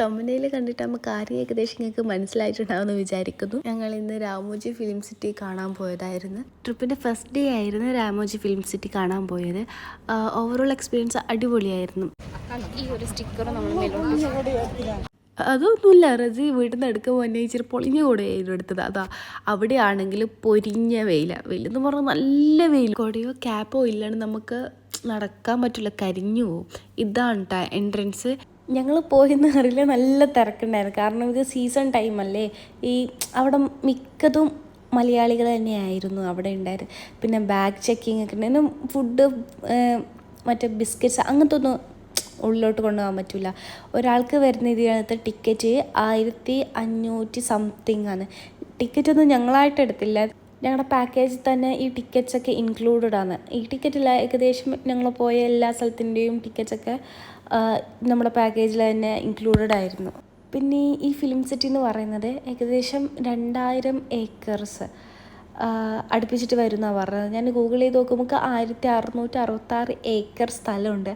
തമിഴിൽ കണ്ടിട്ട് നമുക്ക് കാര്യം ഏകദേശം നിങ്ങൾക്ക് മനസ്സിലായിട്ടുണ്ടാവുമെന്ന് വിചാരിക്കുന്നു. ഞങ്ങൾ ഇന്ന് രാമോജി ഫിലിം സിറ്റി കാണാൻ പോയതായിരുന്നു. ട്രിപ്പിന്റെ ഫസ്റ്റ് ഡേ ആയിരുന്നു രാമോജി ഫിലിം സിറ്റി കാണാൻ പോയത്. ഓവറോൾ എക്സ്പീരിയൻസ് അടിപൊളിയായിരുന്നു. ഈ ഒരു സ്റ്റിക്കർ നമ്മൾ അതൊന്നുമില്ല റസി വീട്ടിൽ നിന്ന് എടുക്കാൻ തന്നെ ഇച്ചിരി പൊളിഞ്ഞ കൂടെയായിരുന്നു എടുത്തത്. അതാ അവിടെയാണെങ്കിൽ പൊരിഞ്ഞ വെയില. വെയിലെന്ന് പറഞ്ഞാൽ നല്ല വെയിൽ. കൊടയോ ക്യാപ്പോ ഇല്ലാണ്ട് നമുക്ക് നടക്കാൻ പറ്റില്ല കരിഞ്ഞു പോവും. ഇതാണ് കേട്ടോ എൻട്രൻസ് ഞങ്ങൾ പോയെന്ന് അറിയില്ല നല്ല തിരക്കുണ്ടായിരുന്നു. കാരണം ഇത് സീസൺ ടൈം അല്ലേ? ഈ അവിടെ മിക്കതും മലയാളികൾ തന്നെയായിരുന്നു അവിടെ ഉണ്ടായിരുന്നു പിന്നെ ബാഗ് ചെക്കിംഗ് ഒക്കെ ഉണ്ടായിരുന്നു. ഫുഡ് മറ്റേ ബിസ്ക്കറ്റ്സ് അങ്ങനത്തെ ഒന്നും ഉള്ളിലോട്ട് കൊണ്ടുപോകാൻ പറ്റില്ല ഒരാൾക്ക് വരുന്ന ഇതിനകത്ത് ടിക്കറ്റ് ആയിരത്തി അഞ്ഞൂറ്റി സംതിങ് ആണ്. ടിക്കറ്റ് ഒന്നും ഞങ്ങളായിട്ട് എടുത്തില്ല. ഞങ്ങളുടെ പാക്കേജിൽ തന്നെ ഈ ടിക്കറ്റ്സ് ഒക്കെ ഇൻക്ലൂഡഡ് ആണ്. ഈ ടിക്കറ്റില്ല ഏകദേശം ഞങ്ങൾ പോയ എല്ലാ സ്ഥലത്തിന്റെയും ടിക്കറ്റ്സ് ഒക്കെ ആ, നമ്മുടെ പാക്കേജിൽ തന്നെ ഇൻക്ലൂഡഡ് ആയിരുന്നു. പിന്നെ ഈ ഫിലിം സിറ്റി എന്ന് പറയുന്നത് ഏകദേശം രണ്ടായിരം ഏക്കേഴ്സ് അടുപ്പിച്ചിട്ട് വരുന്നതാണ് പറഞ്ഞത്. ഞാൻ ഗൂഗിൾ ചെയ്ത് നോക്കുമ്പോൾ ആയിരത്തി അറുന്നൂറ്റി അറുപത്താറ് ഏക്കർ സ്ഥലമുണ്ട്.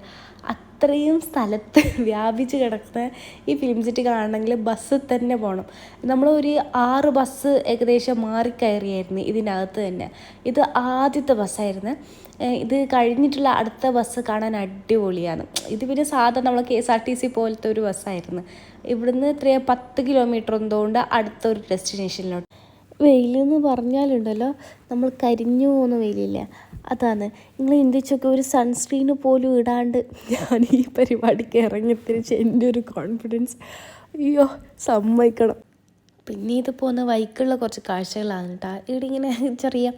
അത്രയും സ്ഥലത്ത് വ്യാപിച്ച് കിടക്കുന്ന ഈ ഫിലിം സിറ്റി കാണണമെങ്കിൽ ബസ് തന്നെ പോകണം നമ്മൾ ഒരു ആറ് ബസ് ഏകദേശം മാറിക്കയറിയായിരുന്നു ഇതിനകത്ത് തന്നെ. ഇത് ആദ്യത്തെ ബസ്സായിരുന്നു ഇത് കഴിഞ്ഞിട്ടുള്ള അടുത്ത ബസ് കാണാൻ അടിപൊളിയാണ്. ഇത് പിന്നെ സാധാരണ നമ്മൾ K S R T C പോലത്തെ ഒരു ബസ്സായിരുന്നു ഇവിടുന്ന് ഇത്രയും പത്ത് കിലോമീറ്റർ എന്തുകൊണ്ട് അടുത്ത ഒരു ഡെസ്റ്റിനേഷനിലോട്ട് വെയിലെന്ന് പറഞ്ഞാലുണ്ടല്ലോ നമ്മൾ കരിഞ്ഞു പോകുന്ന വെയിലില്ല? അതാണ്. നിങ്ങൾ ചിന്തിച്ചൊക്കെ ഒരു സൺസ്ക്രീന് പോലും ഇടാണ്ട് ഞാൻ ഈ പരിപാടിക്ക് ഇറങ്ങിത്തിരിച്ച് എന്റെ ഒരു കോൺഫിഡൻസ് അയ്യോ സമ്മതിക്കണം. പിന്നെ ഇത് പോകുന്ന വൈക്കുള്ള കുറച്ച് കാഴ്ചകളാണ് കേട്ടോ. ഇവിടെ ഇങ്ങനെ ചെറിയ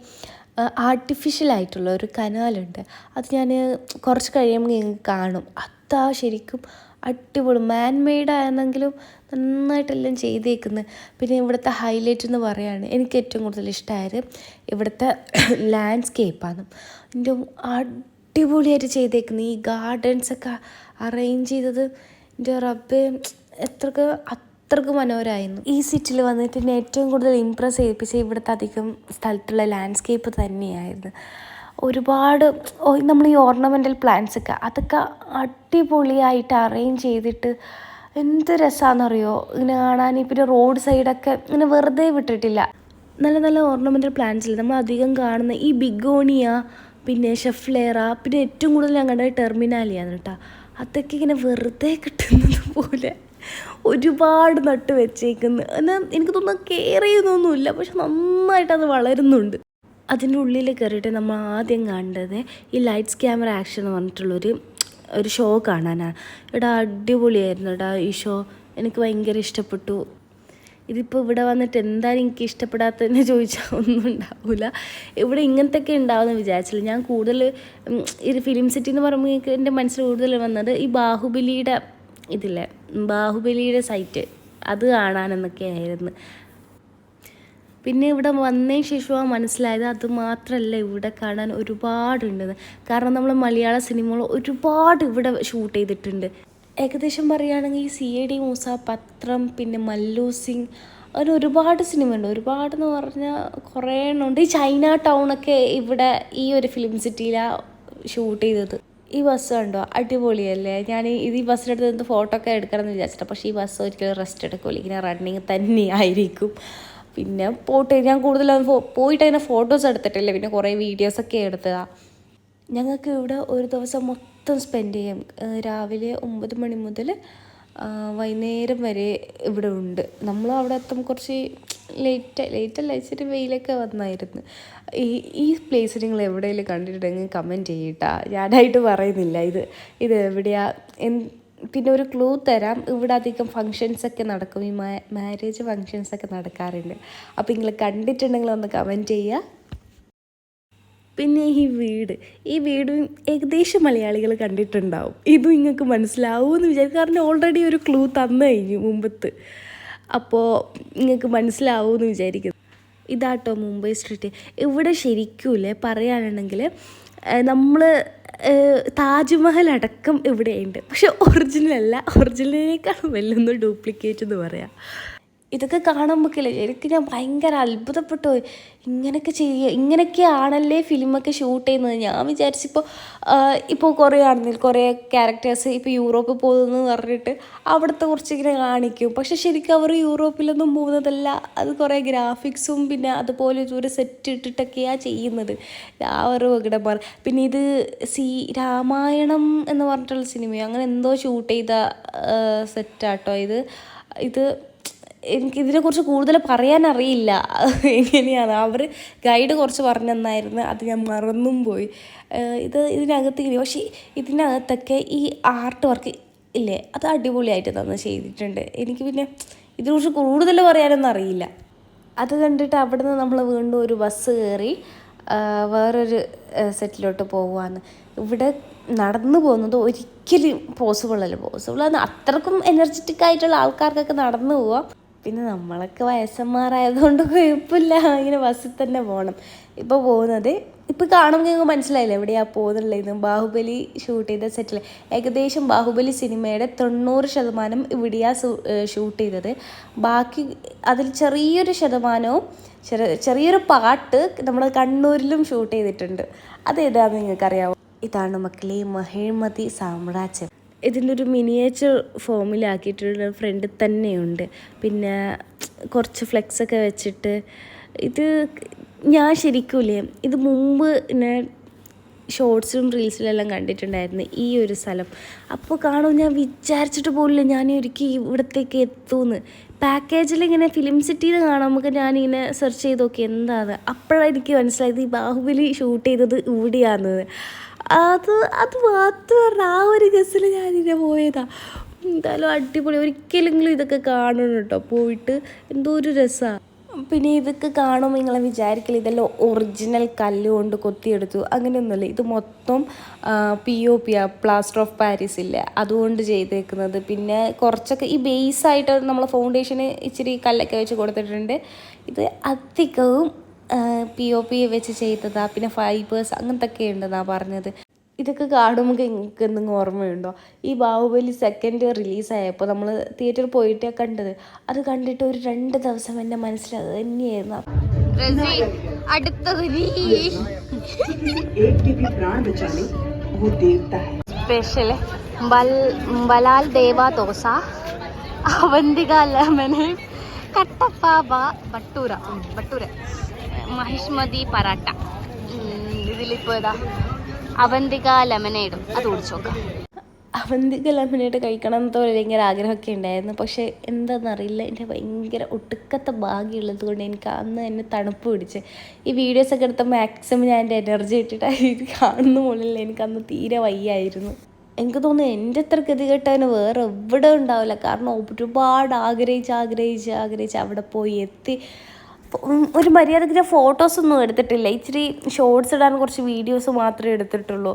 ആർട്ടിഫിഷ്യൽ ആയിട്ടുള്ള ഒരു കനാലുണ്ട്. അത് ഞാൻ കുറച്ച് കഴിയുമ്പോൾ നിങ്ങൾക്ക് കാണും. അതാ ശരിക്കും അടിപൊളി മാൻ മെയ്ഡ് ആണെന്നെങ്കിലും നന്നായിട്ടെല്ലാം ചെയ്തേക്കുന്നത് പിന്നെ ഇവിടുത്തെ ഹൈലൈറ്റ് എന്ന് പറയുകയാണ് എനിക്ക് ഏറ്റവും കൂടുതൽ ഇഷ്ടമായത് ഇവിടുത്തെ ലാൻഡ്സ്കേപ്പാണ് എന്റെ അടിപൊളിയായിട്ട് ചെയ്തേക്കുന്നത് ഈ ഗാർഡൻസൊക്കെ അറേഞ്ച് ചെയ്തത് എന്റെ റബ്ബ് എത്രക്ക് അത്രയ്ക്ക് മനോഹരമായിരുന്നു ഈ സിറ്റിയിൽ വന്നിട്ട് എന്നെ ഏറ്റവും കൂടുതൽ ഇമ്പ്രസ് ചെയ്യിപ്പിച്ച ഇവിടുത്തെ അധികം സ്ഥലത്തുള്ള ലാൻഡ്സ്കേപ്പ് തന്നെയായിരുന്നു. ഒരുപാട് നമ്മൾ ഈ ഓർണമെന്റൽ പ്ലാന്റ്സ് ഒക്കെ അതൊക്കെ അടിപൊളിയായിട്ട് അറേഞ്ച് ചെയ്തിട്ട് എന്ത് രസമാണെന്നറിയോ ഇങ്ങനെ കാണാൻ പിന്നെ റോഡ് സൈഡൊക്കെ ഇങ്ങനെ വെറുതെ വിട്ടിട്ടില്ല. നല്ല നല്ല ഓർണമെന്റൽ പ്ലാന്റ്സിൽ നമ്മൾ അധികം കാണുന്ന ഈ ബിഗോണിയ പിന്നെ ഷെഫ്ലേറ പിന്നെ ഏറ്റവും കൂടുതൽ ഞാൻ കണ്ടത് ടെർമിനാലിയാണ് കേട്ടോ. അതൊക്കെ ഇങ്ങനെ വെറുതെ കിട്ടുന്നത് പോലെ ഒരുപാട് നട്ട് വെച്ചേക്കുന്നു എന്നാൽ എനിക്ക് തോന്നുന്നു കെയർ ചെയ്യുന്നൊന്നുമില്ല പക്ഷെ നന്നായിട്ട് അത് വളരുന്നുണ്ട്. അതിന്റെ ഉള്ളിൽ കയറിയിട്ട് നമ്മൾ ആദ്യം കണ്ടത് ഈ ലൈറ്റ്സ് ക്യാമറ ആക്ഷൻ എന്ന് പറഞ്ഞിട്ടുള്ളൊരു ഒരു ഷോ കാണാനാണ് എടാ അടിപൊളിയായിരുന്നു എടാ ഈ ഷോ എനിക്ക് ഭയങ്കര ഇഷ്ടപ്പെട്ടു. ഇതിപ്പോൾ ഇവിടെ വന്നിട്ട് എന്തായാലും എനിക്ക് ഇഷ്ടപ്പെടാത്തതെന്ന് ചോദിച്ചാൽ ഒന്നും ഉണ്ടാവില്ല ഇവിടെ ഇങ്ങനത്തെ ഒക്കെ ഉണ്ടാവുമെന്ന് വിചാരിച്ചില്ല. ഞാൻ കൂടുതൽ ഈ ഫിലിം സിറ്റി എന്ന് പറയുമ്പോൾ എന്റെ മനസ്സിൽ കൂടുതൽ വന്നത് ഈ ബാഹുബലിയുടെ ഇതില്ലേ ബാഹുബലിയുടെ സൈറ്റ് അത് കാണാനെന്നൊക്കെ ആയിരുന്നു പിന്നെ ഇവിടെ വന്നതിന് ശേഷമാണ് മനസ്സിലായത് അത് മാത്രമല്ല ഇവിടെ കാണാൻ ഒരുപാടുണ്ടെന്ന് കാരണം നമ്മൾ മലയാള സിനിമകൾ ഒരുപാട് ഇവിടെ ഷൂട്ട് ചെയ്തിട്ടുണ്ട്. ഏകദേശം പറയുകയാണെങ്കിൽ സി എ ഡി മൂസ പത്രം പിന്നെ മല്ലു സിംഗ് അങ്ങനെ ഒരുപാട് സിനിമ ഉണ്ട് ഒരുപാടെന്ന് പറഞ്ഞാൽ കുറേ എണ്ണം ഉണ്ട് ഈ ചൈന ടൗണൊക്കെ ഇവിടെ ഈ ഒരു ഫിലിം സിറ്റിയിലാണ് ഷൂട്ട് ചെയ്തത്. ഈ ബസ് കണ്ടോ? അടിപൊളിയല്ലേ? ഞാൻ ഇത് ഈ ബസ്സിനടുത്ത് ഫോട്ടോ ഒക്കെ എടുക്കണം എന്ന് വിചാരിച്ചിട്ട്. പക്ഷേ ഈ ബസ് ഒരിക്കലും റെസ്റ്റ് എടുക്കില്ല ഇങ്ങനെ റണ്ണിങ് തന്നെയായിരിക്കും. പിന്നെ പോട്ടെ ഞാൻ കൂടുതൽ പോയിട്ട് അങ്ങനെ ഫോട്ടോസ് എടുത്തിട്ടില്ല. പിന്നെ കുറേ വീഡിയോസൊക്കെ എടുത്തതാണ് ഞങ്ങൾക്ക് ഇവിടെ ഒരു ദിവസം മൊത്തം സ്പെൻഡ് ചെയ്യാം. രാവിലെ ഒമ്പത് മണി മുതൽ വൈകുന്നേരം വരെ ഇവിടെ ഉണ്ട്. നമ്മൾ അവിടെ എത്തും കുറച്ച് ലേറ്റ് ലേറ്റ് അല്ല ഇച്ചിരി വെയിലൊക്കെ വന്നായിരുന്നു. ഈ ഈ പ്ലേസ് നിങ്ങൾ എവിടെയെങ്കിലും കണ്ടിട്ടുണ്ടെങ്കിൽ കമന്റ് ചെയ്യട്ടാ ഞാനായിട്ട് പറയുന്നില്ല. ഇത് ഇത് എവിടെയാ? പിന്നെ ഒരു ക്ലൂ തരാം. ഇവിടെ അധികം ഫങ്ഷൻസ് ഒക്കെ നടക്കും. ഈ മാരേജ് ഫങ്ഷൻസ് ഒക്കെ നടക്കാറുണ്ട്. അപ്പോൾ നിങ്ങൾ കണ്ടിട്ടുണ്ടെങ്കിൽ ഒന്ന് കമന്റ് ചെയ്യുക പിന്നെ ഈ വീട്. ഈ വീടും ഏകദേശം മലയാളികൾ കണ്ടിട്ടുണ്ടാവും. ഇതും നിങ്ങൾക്ക് മനസ്സിലാവുമെന്ന് വിചാരിക്കും. കാരണം ഓൾറെഡി ഒരു ക്ലൂ തന്നു കഴിഞ്ഞു മുമ്പത്ത്. അപ്പോൾ നിങ്ങൾക്ക് മനസ്സിലാവുമെന്ന് വിചാരിക്കുന്നു. ഇതാട്ടോ മുംബൈ സ്ട്രീറ്റ് ഇവിടെ ശരിക്കുമില്ലേ പറയാനാണെങ്കിൽ നമ്മൾ താജ്മഹൽ അടക്കം ഇവിടെയുണ്ട്. പക്ഷെ ഒറിജിനൽ അല്ല. ഒറിജിനലിനേക്കാളും വല്ലൊന്ന് ഡ്യൂപ്ലിക്കേറ്റ് എന്ന് പറയാം. ഇതൊക്കെ കാണുമ്പോഴേക്കില്ലേ എനിക്ക് ഞാൻ ഭയങ്കര അത്ഭുതപ്പെട്ടു ഇങ്ങനെയൊക്കെ ചെയ്യുക ഇങ്ങനെയൊക്കെ ആണല്ലേ ഫിലിമൊക്കെ ഷൂട്ട് ചെയ്യുന്നത്. ഞാൻ വിചാരിച്ചിപ്പോൾ ഇപ്പോൾ കുറേ ആണെങ്കിൽ കുറേ ക്യാരക്ടേഴ്സ് ഇപ്പോൾ യൂറോപ്പിൽ പോകുന്നു പറഞ്ഞിട്ട് അവിടുത്തെ കുറച്ചിങ്ങനെ കാണിക്കും. പക്ഷെ ശരിക്കും അവർ യൂറോപ്പിലൊന്നും പോകുന്നതല്ല. അത് കുറേ ഗ്രാഫിക്സും പിന്നെ അതുപോലെ ഒരു സെറ്റ് ഇട്ടിട്ടൊക്കെയാണ് ചെയ്യുന്നത്. ഒരു വികടന്മാർ പിന്നെ ഇത് സി രാമായണം എന്ന് പറഞ്ഞിട്ടുള്ള സിനിമയോ? അങ്ങനെ എന്തോ ഷൂട്ട് ചെയ്ത സെറ്റാട്ടോ ഇത്. ഇത് എനിക്ക് ഇതിനെക്കുറിച്ച് കൂടുതൽ പറയാൻ അറിയില്ല എങ്ങനെയാണ്? അവർ ഗൈഡ് കുറച്ച് പറഞ്ഞു തന്നായിരുന്നു അത് ഞാൻ മറന്നും പോയി. ഇത് ഇതിനകത്ത് പക്ഷേ ഇതിനകത്തൊക്കെ ഈ ആർട്ട് വർക്ക് ഇല്ലേ? അത് അടിപൊളിയായിട്ട് തന്നെ ചെയ്തിട്ടുണ്ട്. എനിക്ക് പിന്നെ ഇതിനെക്കുറിച്ച് കൂടുതൽ പറയാനൊന്നും അറിയില്ല. അത് കണ്ടിട്ട് അവിടെ നിന്ന് നമ്മൾ വീണ്ടും ഒരു ബസ് കയറി വേറൊരു സെറ്റിലോട്ട് പോകുവാന്ന് ഇവിടെ നടന്നു പോകുന്നത് ഒരിക്കലും പോസിബിൾ അല്ല. പോസിബിൾ ആണ് അത്രക്കും എനർജറ്റിക് ആയിട്ടുള്ള ആൾക്കാർക്കൊക്കെ നടന്നു പോവാം. പിന്നെ നമ്മളൊക്കെ വയസ്സന്മാരായതുകൊണ്ട് കുഴപ്പമില്ല. ഇങ്ങനെ ബസ്സിൽ തന്നെ പോകണം ഇപ്പോൾ പോകുന്നത് ഇപ്പോൾ കാണുമ്പോൾ ഞങ്ങൾക്ക് മനസ്സിലായില്ല എവിടെയാണ് പോകുന്നുള്ളതെന്ന്? ബാഹുബലി ഷൂട്ട് ചെയ്ത സെറ്റിൽ ഏകദേശം ബാഹുബലി സിനിമയുടെ തൊണ്ണൂറ് ശതമാനം ഇവിടെയാണ് ഷൂട്ട് ചെയ്തത്. ബാക്കി അതിൽ ചെറിയൊരു ശതമാനവും ചെറിയ ചെറിയൊരു പാട്ട് നമ്മൾ കണ്ണൂരിലും ഷൂട്ട് ചെയ്തിട്ടുണ്ട്. അത് ഏതാണെന്ന് നിങ്ങൾക്കറിയാമോ ഇതാണ് മക്കളെ മഹിഴ്മതി സാമ്രാജ്യം. ഇതിന്റെ ഒരു മിനിയേച്ചർ ഫോമിലാക്കിയിട്ടുള്ള ഫ്രണ്ട് തന്നെയുണ്ട്. പിന്നെ കുറച്ച് ഫ്ലെക്സൊക്കെ വെച്ചിട്ട് ഇത് ഞാൻ ശരിക്കൂലേ ഇത് മുമ്പ് ഞാൻ ഷോർട്സിലും റീൽസിലെല്ലാം കണ്ടിട്ടുണ്ടായിരുന്നു ഈ ഒരു സ്ഥലം. അപ്പോൾ കാണുമ്പോൾ ഞാൻ വിചാരിച്ചിട്ട് പോലില്ല ഞാൻ ഒരിക്കൽ ഇവിടത്തേക്ക് എത്തുമെന്ന് പാക്കേജിൽ ഇങ്ങനെ ഫിലിം സിറ്റിയിൽ കാണാൻ നമുക്ക് ഞാനിങ്ങനെ സെർച്ച് ചെയ്ത് നോക്കി എന്താണ് അപ്പോഴാണ് എനിക്ക് മനസ്സിലായത് ഈ ബാഹുബലി ഷൂട്ട് ചെയ്തത് ഇവിടെയാണെന്ന് അത് അത് മാത്രമല്ല ആ ഒരു ഗസ്സിൽ ഞാനിങ്ങനെ പോയതാ. എന്തായാലും അടിപൊളി. ഒരിക്കലെങ്കിലും ഇതൊക്കെ കാണണം കേട്ടോ. പോയിട്ട് എന്തോ ഒരു രസമാണ് പിന്നെ ഇതൊക്കെ കാണുമ്പോൾ നിങ്ങളെ വിചാരിക്കില്ല ഇതെല്ലാം ഒറിജിനൽ കല്ല് കൊണ്ട് കൊത്തിയെടുത്തു. അങ്ങനെയൊന്നുമില്ല. ഇത് മൊത്തം പി ഒ പി ആ പ്ലാസ്റ്റർ ഓഫ് പാരീസ് ഇല്ലേ? അതുകൊണ്ട് ചെയ്തേക്കുന്നത്. പിന്നെ കുറച്ചൊക്കെ ഈ ബേസ് ആയിട്ട് നമ്മൾ ഫൗണ്ടേഷന് ഇച്ചിരി കല്ലൊക്കെ വെച്ച് കൊടുത്തിട്ടുണ്ട്. ഇത് അധികവും പി ഒ പി വെച്ച് ചെയ്തതാ പിന്നെ ഫൈബേഴ്സ് അങ്ങനത്തെ ഒക്കെ ഉണ്ടെന്നാണ് പറഞ്ഞത്. ഇതൊക്കെ കാണുമ്പോൾ നിങ്ങൾക്ക് എന്തെങ്കിലും ഓർമ്മയുണ്ടോ? ഈ ബാഹുബലി സെക്കൻഡ് റിലീസായപ്പോൾ നമ്മൾ തിയേറ്റർ പോയിട്ടേ കണ്ടത്. അത് കണ്ടിട്ട് ഒരു രണ്ട് ദിവസം എന്റെ മനസ്സിൽ അത് തന്നെയായിരുന്നു. Special Bhallaladeva dosa Avantika lemon. കട്ടപ്പാബ bhatura. Bhatura. Mahishmati parotta ഇതിലിപ്പോ ഇതാ അവന്തിക ലെമനേഡും. അത് കുടിച്ചു നോക്കാം. അവന്തിക ലെമനേഡ് കഴിക്കണം എന്ന് ഭയങ്കര ആഗ്രഹമൊക്കെ ഉണ്ടായിരുന്നു. പക്ഷേ എന്താണെന്നറിയില്ല എന്റെ ഭയങ്കര ഒട്ടുക്കത്തെ ഭാഗ്യമുള്ളത് കൊണ്ട് എനിക്ക് അന്ന് എന്നെ തണുപ്പ് പിടിച്ച്. ഈ വീഡിയോസൊക്കെ എടുത്ത മാക്സിമം ഞാൻ എന്റെ എനർജി ഇട്ടിട്ട് കാണുന്ന മുകളിൽ എനിക്ക് അന്ന് തീരെ വയ്യായിരുന്നു. എനിക്ക് തോന്നുന്നു എന്റെ അത്ര ഗതികെട്ടവന് വേറെ എവിടെ ഉണ്ടാവില്ല. കാരണം ഒരുപാട് ആഗ്രഹിച്ച് ആഗ്രഹിച്ച് ആഗ്രഹിച്ച് അവിടെ പോയി എത്തി. ഒരു മര്യാദയ്ക്ക് ഫോട്ടോസൊന്നും എടുത്തിട്ടില്ല. ഇച്ചിരി ഷോർട്സ് ഇടാൻ കുറച്ച് വീഡിയോസ് മാത്രമേ എടുത്തിട്ടുള്ളൂ.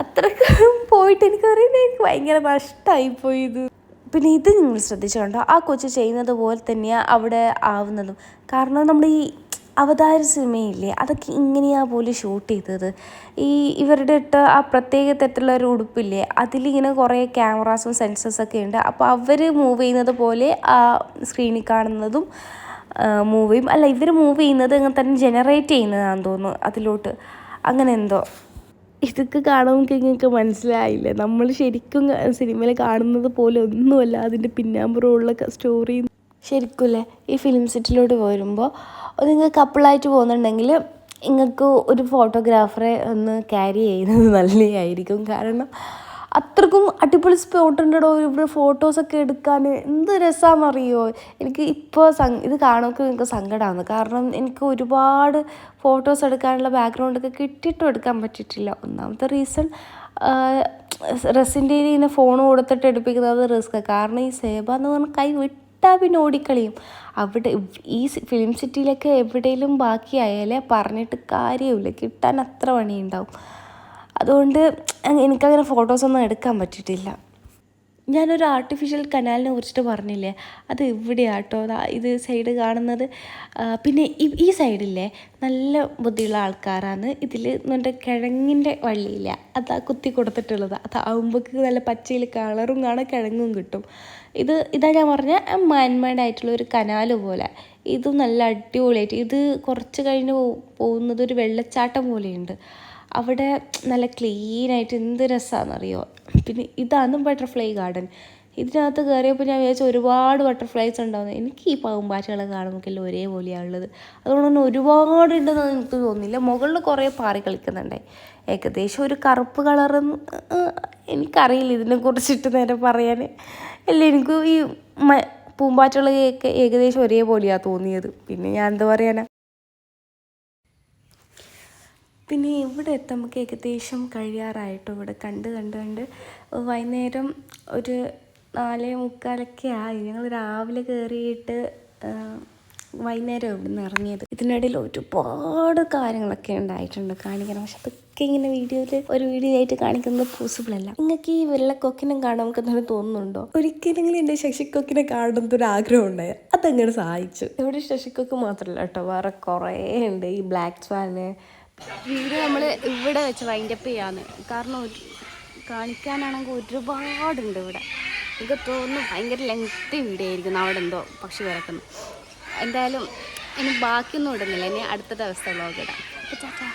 അത്രയ്ക്ക് പോയിട്ട് എനിക്ക് എനിക്കറിയുന്നത് എനിക്ക് ഭയങ്കര നഷ്ടമായിപ്പോയി ഇത്. പിന്നെ ഇത് നിങ്ങൾ ശ്രദ്ധിച്ചുകൊണ്ടോ ആ കൊച്ചു ചെയ്യുന്നത് പോലെ തന്നെയാണ് അവിടെ ആവുന്നതും. കാരണം നമ്മൾ ഈ അവതാര സിനിമയില്ലേ അതൊക്കെ ഇങ്ങനെയാ പോലും ഷൂട്ട് ചെയ്തത്. ഈ ഇവരുടെ ഇട്ട ആ പ്രത്യേക തരത്തിലുള്ള ഒരു ഉടുപ്പില്ലേ അതിലിങ്ങനെ കുറേ ക്യാമറാസും സെൻസേഴ്സൊക്കെ ഉണ്ട്. അപ്പോൾ അവർ മൂവ് ചെയ്യുന്നത് പോലെ ആ സ്ക്രീനിൽ കാണുന്നതും മൂവിയും അല്ല ഇവർ മൂവ് ചെയ്യുന്നത് അങ്ങനെ തന്നെ ജനറേറ്റ് ചെയ്യുന്നതാണെന്ന് തോന്നുന്നു അതിലോട്ട്. അങ്ങനെ എന്തോ. ഇതൊക്കെ കാണുമ്പോൾ നിങ്ങൾക്ക് മനസ്സിലായില്ല? നമ്മൾ ശരിക്കും സിനിമയിൽ കാണുന്നത് പോലെ ഒന്നുമല്ല അതിന്റെ പിന്നാമ്പുറമുള്ള സ്റ്റോറി ശരിക്കുമല്ലേ ഈ ഫിലിം സിറ്റിലോട്ട് വരുമ്പോൾ നിങ്ങൾ കപ്പിളായിട്ട് പോകുന്നുണ്ടെങ്കിൽ നിങ്ങൾക്ക് ഒരു ഫോട്ടോഗ്രാഫറെ ഒന്ന് ക്യാരി ചെയ്യുന്നത് നല്ലതായിരിക്കും. കാരണം അത്രക്കും അടിപൊളി സ്പോട്ട് ഉണ്ടോ ഇവിടെ ഫോട്ടോസൊക്കെ എടുക്കാൻ എന്ത് രസമാണെന്നറിയോ എനിക്ക് ഇപ്പോൾ ഇത് കാണുമ്പോൾ എനിക്ക് സങ്കടമാണ് കാരണം എനിക്ക് ഒരുപാട് ഫോട്ടോസ് എടുക്കാനുള്ള ബാക്ക്ഗ്രൗണ്ടൊക്കെ കിട്ടിയിട്ടും എടുക്കാൻ പറ്റിയിട്ടില്ല. ഒന്നാമത്തെ റീസൺ റെസിന്റെ ഇങ്ങനെ ഫോൺ കൊടുത്തിട്ട് എടുപ്പിക്കുന്നത് റിസ്ക് കാരണം ഈ സേബ എന്ന് പറഞ്ഞാൽ കൈ വിട്ടാൽ പിന്നെ ഓടിക്കളിയും. അവിടെ ഈ ഫിലിം സിറ്റിയിലൊക്കെ എവിടെയെങ്കിലും ബാക്കിയായാലേ പറഞ്ഞിട്ട് കാര്യമില്ല കിട്ടാൻ അത്ര പണിയുണ്ടാവും. അതുകൊണ്ട് എനിക്കങ്ങനെ ഫോട്ടോസൊന്നും എടുക്കാൻ പറ്റിയിട്ടില്ല. ഞാനൊരു ആർട്ടിഫിഷ്യൽ കനാലിനെ കുറിച്ചിട്ട് പറഞ്ഞില്ലേ? അത് ഇവിടെയാട്ടോ. ദാ ഇത് സൈഡ് കാണുന്നത്. പിന്നെ ഈ- സൈഡില്ലേ നല്ല ബുദ്ധിയുള്ള ആൾക്കാരാണ്. ഇതിൽ നമ്മുടെ കിഴങ്ങിന്റെ വള്ളിയില്ല അതാ കുത്തി കൊടുത്തിട്ടുള്ളത്. അതാവുമ്പോൾ നല്ല പച്ചയിൽ കളറും കാണാൻ കിഴങ്ങും കിട്ടും. ഇത് ഇതാ ഞാൻ പറഞ്ഞ മാൻമേഡ് ആയിട്ടുള്ള ഒരു കനാൽ പോലെ. ഇതും നല്ല അടിപൊളിയായിട്ട് ഇത് കുറച്ച് കഴിഞ്ഞ് പോകുന്നത് ഒരു വെള്ളച്ചാട്ടം പോലെയുണ്ട്. അവിടെ നല്ല ക്ലീനായിട്ട് എന്ത് രസമാണെന്നറിയോ പിന്നെ ഇതാണ് ബട്ടർഫ്ലൈ ഗാർഡൻ. ഇതിനകത്ത് കയറിയപ്പോൾ ഞാൻ വിചാരിച്ചു ഒരുപാട് ബട്ടർഫ്ലൈസ് ഉണ്ടാവുന്നത് എനിക്ക് ഈ പാവുമ്പാറ്റകളെ കാണുമ്പോൾ ഒരേപോലെയാണ് ഉള്ളത്. അതുകൊണ്ട് തന്നെ ഒരുപാട് ഉണ്ടെന്ന് എനിക്ക് തോന്നിയില്ല മുകളിൽ കുറേ പാറി കളിക്കുന്നുണ്ടായി ഏകദേശം ഒരു കറുപ്പ് കളറും എനിക്കറിയില്ല ഇതിനെ കുറിച്ചിട്ട് നേരെ പറയാൻ അല്ല എനിക്ക് ഈ പൂമ്പാറ്റകളൊക്കെ ഏകദേശം ഒരേപോലെയാണ് തോന്നിയത്. പിന്നെ ഞാൻ എന്താ പറയാനാ? പിന്നെ ഇവിടെ എത്താൻ നമുക്ക് ഏകദേശം കഴിയാറായിട്ടോ? ഇവിടെ കണ്ട് കണ്ട് കണ്ട് വൈകുന്നേരം ഒരു നാലേ മുക്കാലൊക്കെ ആയി. ഞങ്ങൾ രാവിലെ കയറിയിട്ട് വൈകുന്നേരം ഇവിടെ നിന്ന് ഇറങ്ങിയത്. ഇതിനിടയിൽ ഒരുപാട് കാര്യങ്ങളൊക്കെ ഉണ്ടായിട്ടുണ്ട് കാണിക്കണം പക്ഷെ അതൊക്കെ ഇങ്ങനെ വീഡിയോയിൽ ഒരു വീഡിയോ ആയിട്ട് കാണിക്കുന്നത് പോസിബിൾ അല്ല. നിങ്ങൾക്ക് ഈ വെള്ളക്കൊക്കിനും കാണാൻ നമുക്ക് എന്തെങ്കിലും തോന്നുന്നുണ്ടോ? ഒരിക്കലെങ്കിലും എന്റെ ശശിക്കൊക്കിനെ കാണുന്ന ഒരു ആഗ്രഹം ഉണ്ടായി. അതങ്ങനെ സഹായിച്ചു. ഇവിടെ ശശിക്കൊക്ക് മാത്രമല്ല കേട്ടോ. വേറെ കുറേ ഉണ്ട്. ഈ ബ്ലാക്ക് സ്വാന് വീഡിയോ നമ്മൾ ഇവിടെ വെച്ച് വൈൻഡപ്പ് ചെയ്യാന്ന്. കാരണം കാണിക്കാനാണെങ്കിൽ ഒരുപാടുണ്ട് ഇവിടെ. എനിക്ക് തോന്നുന്നു ഭയങ്കര ലെങ്ത്തി വീഡിയോ ആയിരിക്കും അവിടെ എന്തോ പക്ഷി കിടക്കുന്നു എന്തായാലും ഇനി ബാക്കിയൊന്നും ഇടുന്നില്ല. ഇനി അടുത്ത ദിവസം വ്ളോഗ് ഇടാം. അപ്പോൾ ചാച്ചാ